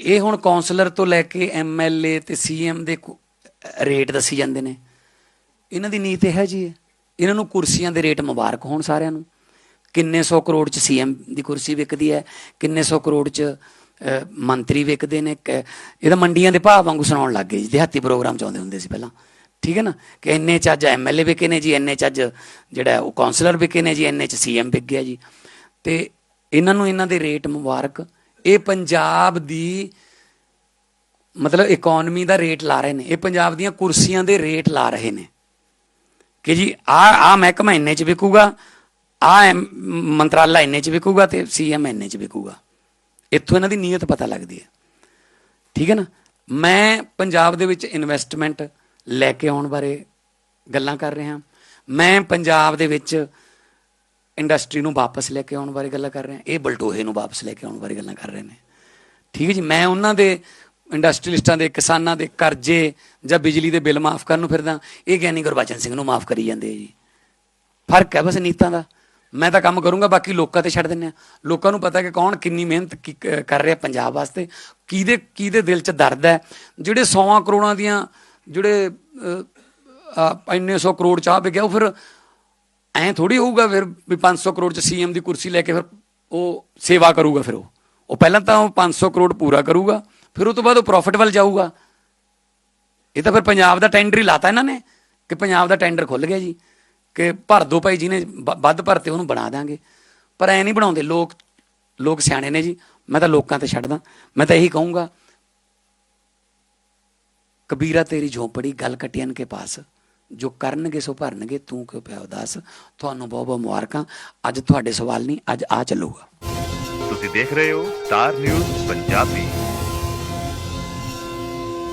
ਇਹ ਹੁਣ ਕਾਉਂਸਲਰ ਤੋਂ ਲੈ ਕੇ ਐਮਐਲਏ ਤੇ ਸੀਐਮ ਦੇ ਰੇਟ ਦੱਸੀ ਜਾਂਦੇ ਨੇ। ਇਹਨਾਂ ਦੀ ਨੀਤ ਇਹ ਹੈ ਜੀ। ਇਹਨਾਂ ਨੂੰ ਕੁਰਸੀਆਂ ਦੇ ਰੇਟ ਮੁਬਾਰਕ ਹੋਣ ਸਾਰਿਆਂ ਨੂੰ। ਕਿੰਨੇ ਸੌ ਕਰੋੜ ਚ ਸੀਐਮ ਦੀ ਕੁਰਸੀ ਵਿਕਦੀ ਹੈ, ਕਿੰਨੇ ਸੌ ਕਰੋੜ ਚ ਮੰਤਰੀ ਵਿਕਦੇ ਨੇ। ਕ- ਇਹਦਾ ਮੰਡੀਆਂ ਦੇ ਭਾਅ ਵਾਂਗੂ ਸੁਣਾਉਣ ਲੱਗ ਗਏ ਜੀ। ਦਿਹਾਤੀ ਪ੍ਰੋਗਰਾਮ ਚਾਹੁੰਦੇ ਹੁੰਦੇ ਸੀ ਪਹਿਲਾਂ। ਠੀਕ ਹੈ ਨਾ? ਕਿ ਇੰਨੇ ਚ ਅੱਜ ਐਮਐਲਏ ਵਿਕੇ ਨੇ ਜੀ, ਇੰਨੇ ਚ ਅੱਜ ਜਿਹੜਾ ਉਹ ਕਾਉਂਸਲਰ ਵਿਕੇ ਨੇ ਜੀ, ਇੰਨੇ ਚ ਸੀਐਮ ਵਿਕ ਗਿਆ ਜੀ। ਤੇ ਇਹਨਾਂ ਨੂੰ ਇਹਨਾਂ ਦੇ ਰੇਟ ਮੁਬਾਰਕ ਇਹ ਪੰਜਾਬ ਦੀ ਮਤਲਬ ਇਕਨੋਮੀ ਦਾ ਰੇਟ ਲਾ ਰਹੇ ਨੇ। ਇਹ ਪੰਜਾਬ ਦੀਆਂ ਕੁਰਸੀਆਂ ਦੇ ਰੇਟ ਲਾ ਰਹੇ ਨੇ। ਕਿ ਜੀ ਆ ਆ ਮਹਿਕਮਾ ਇੰਨੇ ਚ ਵਿਕੂਗਾ, ਆ ਮੰਤਰਾਲਾ ਇੰਨੇ ਚ ਵਿਕੂਗਾ ਤੇ ਸੀਐਮ ਇੰਨੇ ਚ ਵਿਕੂਗਾ। ਇੱਥੋਂ ਇਹਨਾਂ ਦੀ ਨੀਅਤ ਪਤਾ ਲੱਗਦੀ ਹੈ। ਠੀਕ ਹੈ ਨਾ? ਮੈਂ ਪੰਜਾਬ ਦੇ ਵਿੱਚ ਇਨਵੈਸਟਮੈਂਟ ਲੈ ਕੇ ਆਉਣ ਬਾਰੇ ਗੱਲਾਂ ਕਰ ਰਿਹਾ। ਮੈਂ ਪੰਜਾਬ ਦੇ ਵਿੱਚ ਇੰਡਸਟਰੀ ਨੂੰ ਵਾਪਸ ਲੈ ਕੇ ਆਉਣ ਬਾਰੇ ਗੱਲਾਂ ਕਰ ਰਿਹਾ ਇਹ ਬਲਟੋਹੇ ਨੂੰ ਵਾਪਸ ਲੈ ਕੇ ਆਉਣ ਬਾਰੇ ਗੱਲਾਂ ਕਰ ਰਹੇ ਨੇ। ਠੀਕ ਹੈ ਜੀ, ਮੈਂ ਉਹਨਾਂ ਦੇ ਇੰਡਸਟਰੀਲਿਸਟਾਂ ਦੇ, ਕਿਸਾਨਾਂ ਦੇ ਕਰਜ਼ੇ ਜਾਂ ਬਿਜਲੀ ਦੇ ਬਿੱਲ ਮਾਫ ਕਰਨ ਨੂੰ ਫਿਰਦਾ। ਇਹ ਗਿਆਨੀ ਗੁਰਬਚਨ ਸਿੰਘ ਨੂੰ ਮਾਫ ਕਰੀ ਜਾਂਦੇ ਆ ਜੀ। ਫ਼ਰਕ ਹੈ ਬਸ ਨੀਤਾਂ ਦਾ। ਮੈਂ ਤਾਂ ਕੰਮ ਕਰੂੰਗਾ, ਬਾਕੀ ਲੋਕਾਂ ਤੇ ਛੱਡ ਦਿੰਨੇ ਆ ਲੋਕਾਂ ਨੂੰ ਪਤਾ ਕਿ ਕੌਣ ਕਿੰਨੀ ਮਿਹਨਤ ਕੀ- ਕ- ਕਰ ਰਿਹਾ ਪੰਜਾਬ ਵਾਸਤੇ। ਕਿਹਦੇ ਕਿਹਦੇ ਦਿਲ 'ਚ ਦਰਦ ਹੈ? ਜਿਹੜੇ 100 ਕਰੋੜਾਂ ਦੀਆਂ, ਜਿਹੜੇ ਇੰਨੇ 100 ਕਰੋੜ ਚਾਹ ਵਿਕਿਆ ਉਹ ਫਿਰ ਐਂ ਥੋੜੀ ਹੋਊਗਾ ਫਿਰ ਵੀ 500 ਕਰੋੜ 'ਚ ਸੀਐਮ ਦੀ ਕੁਰਸੀ ਲੈ ਕੇ ਫਿਰ ਉਹ ਸੇਵਾ ਕਰੂਗਾ ਫਿਰ ਉਹ। ਉਹ ਪਹਿਲਾਂ ਤਾਂ ਉਹ 500 ਕਰੋੜ ਪੂਰਾ ਕਰੂਗਾ, ਫਿਰ ਉਹ ਤੋਂ ਬਾਅਦ ਉਹ ਪ੍ਰੋਫਿਟ ਵੱਲ ਜਾਊਗਾ। ਇਹ ਤਾਂ ਫਿਰ ਪੰਜਾਬ ਦਾ ਟੈਂਡਰ ਹੀ ਲਾਤਾ ਇਹਨਾਂ ਨੇ ਕਿ ਪੰਜਾਬ ਦਾ ਟੈਂਡਰ ਖੁੱਲ ਗਿਆ ਜੀ, ਕਿ ਭਰ ਦੋ ਭਾਈ ਜਿਹਨੇ ਵ- ਵੱਧ ਭਰਤੇ ਉਹਨੂੰ ਬਣਾ ਦਾਂਗੇ ਪਰ ਐ ਨਹੀਂ ਬਣਾਉਂਦੇ, ਲੋਕ ਲੋਕ ਸਿਆਣੇ ਨੇ ਜੀ, ਮੈਂ ਤਾਂ ਲੋਕਾਂ ਤੇ ਛੱਡਦਾ। ਮੈਂ ਤਾਂ ਇਹੀ ਕਹੂੰਗਾ, ਕਬੀਰਾ ਤੇਰੀ ਝੋਪੜੀ ਗੱਲ ਕਟਿਆਨ ਕੇ ਪਾਸ। ਜੋ ਕਰਨਗੇ ਸੋ ਭਰਨਗੇ, ਤੂੰ ਕਿਉਂ ਪਿਆ ਉਦਾਸ? ਤੁਹਾਨੂੰ ਬਹੁਤ ਬਹੁਤ ਮੁਬਾਰਕਾਂ। ਅੱਜ ਤੁਹਾਡੇ ਸਵਾਲ ਨਹੀਂ, ਅੱਜ ਆ ਚੱਲੂਗਾ। ਤੁਸੀਂ ਦੇਖ ਰਹੇ ਹੋ ਸਟਾਰ ਨਿਊਜ਼ ਪੰਜਾਬੀ।